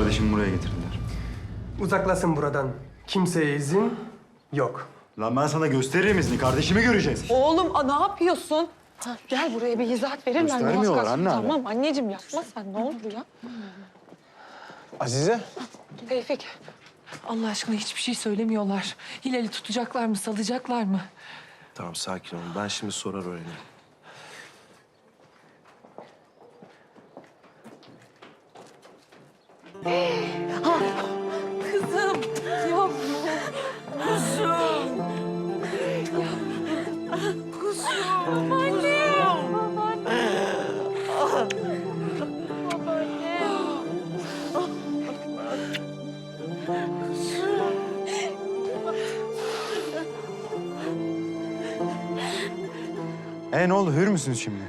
kardeşimi buraya getirdiler. Uzaklasın buradan. Kimseye izin yok. Lan ben sana gösteririm izni. Kardeşimi göreceğiz. Oğlum a, ne yapıyorsun? Ha, gel buraya bir izahat verirler. Göstermiyorlar anne. Tamam anneciğim yapma sen ne olur ya. Azize. Tevfik. Allah aşkına hiçbir şey söylemiyorlar. Hilal'i tutacaklar mı, salacaklar mı? Tamam sakin olun. Ben şimdi sorar öğrenirim. Kızım, yavrum. Kuzum. Kuzum. Annem. E ne oldu? Hür müsünüz şimdi?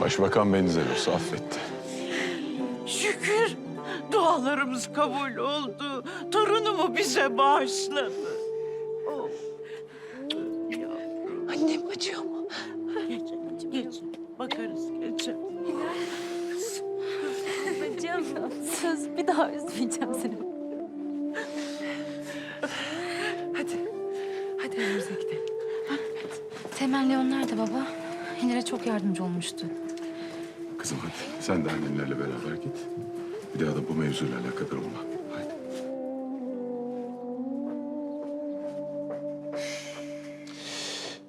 Başbakan Benizeros'u affetti. Dualarımız kabul oldu. Torunumu bize bağışladı. Annem acıyor mu? Geç, geç. Bakarız geçe. Babacığım söz bir daha üzmeyeceğim seni. Hadi. Hadi evimize gidelim. Temelli onlar da baba. Hilal'e çok yardımcı olmuştu. Kızım hadi sen de annenlerle beraber git. Bir daha da bu mevzuyla alakadar olma. Hadi.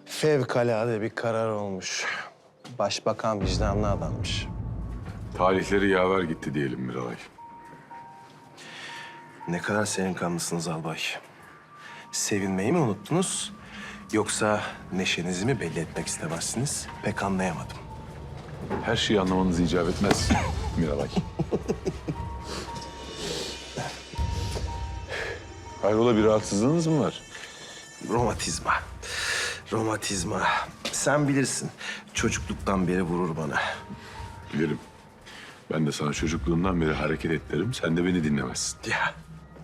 Fevkalade bir karar olmuş. Başbakan vicdanlı adammış. Talihleri yaver gitti diyelim Miralay. Ne kadar serin kanlısınız albay. Sevinmeyi mi unuttunuz? Yoksa neşenizi mi belli etmek istemezsiniz? Pek anlayamadım. Her şeyi anlamanız icap etmez Miralay. Hayrola bir rahatsızlığınız mı var? Romatizma. Romatizma. Sen bilirsin. Çocukluktan beri vurur bana. Bilirim. Ben de sana çocukluğundan beri hareket et derim. Sen de beni dinlemezsin. Ya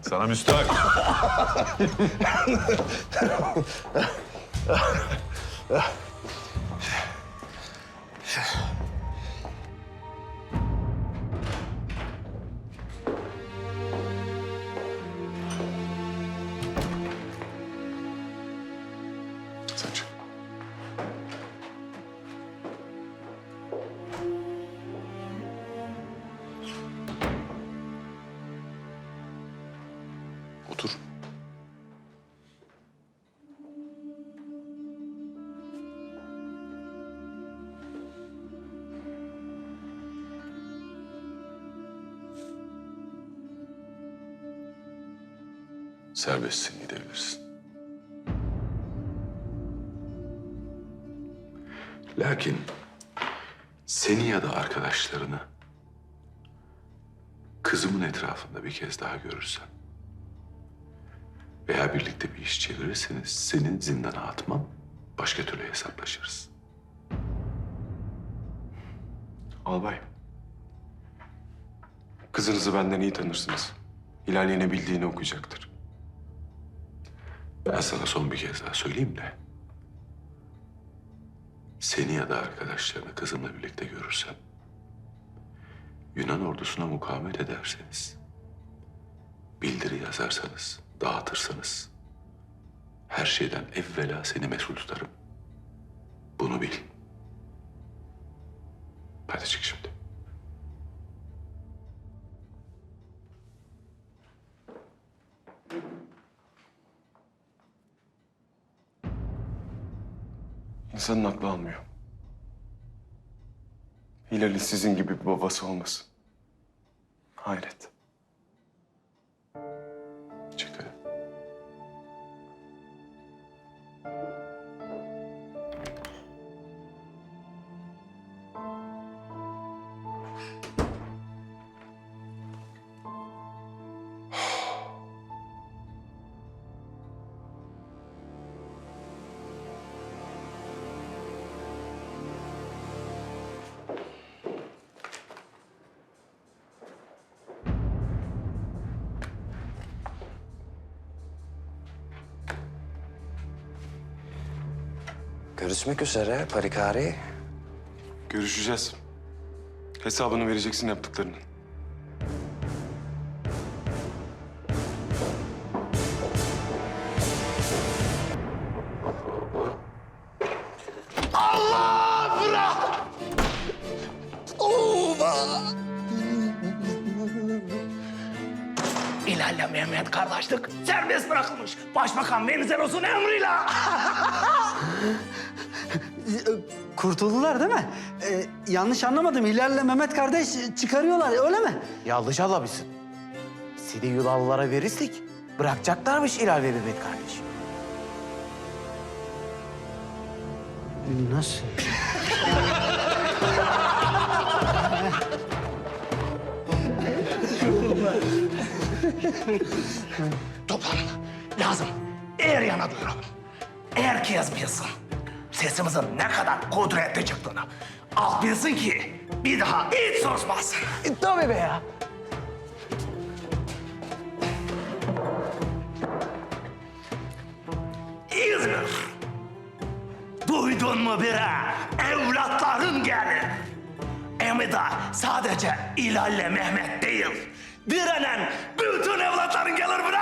Sana müstahak. Serbestsin gidebilirsin. Lakin seni ya da arkadaşlarını kızımın etrafında bir kez daha görürsem veya birlikte bir iş çevirirseniz senin zindana atmam, başka türlü hesaplaşırız. Albay. Kızınızı benden iyi tanırsınız. Hilal yine bildiğini okuyacaktır. Ben sana son bir kez daha söyleyeyim de. Seni ya da arkadaşlarını kızımla birlikte görürsem... Yunan ordusuna mukavemet ederseniz... Bildiri yazarsanız, dağıtırsanız... Her şeyden evvela seni mesul tutarım. Bunu bil. İnsanın aklı almıyor. Hilal'in sizin gibi bir babası olmasın. Hayret. Görüşmek üzere Parikari. Görüşeceğiz. Hesabını vereceksin yaptıklarının. İlerle Mehmet kardeşlik serbest bırakılmış. Başbakan Venizelos'un emriyle. Kurtuldular değil mi? Ee, yanlış anlamadım. Hilal'le Mehmet kardeş çıkarıyorlar öyle mi? Yanlış anlamışsın. Seni Yunanlılara verirsek bırakacaklarmış İlal ve Mehmet kardeş. Nasıl? Toplanın. Lazım. Eğer yana duyuralım. Eğer ki yazmayasın. Sesimizin ne kadar kudretli çıktığını. Al bilsin ki bir daha hiç susmaz. E, tabii be ya. İzmir. Duydun mu bire? Evlatların gelir. De sadece İlal'le Mehmet değil. Direnen bütün evlatların gelir bire.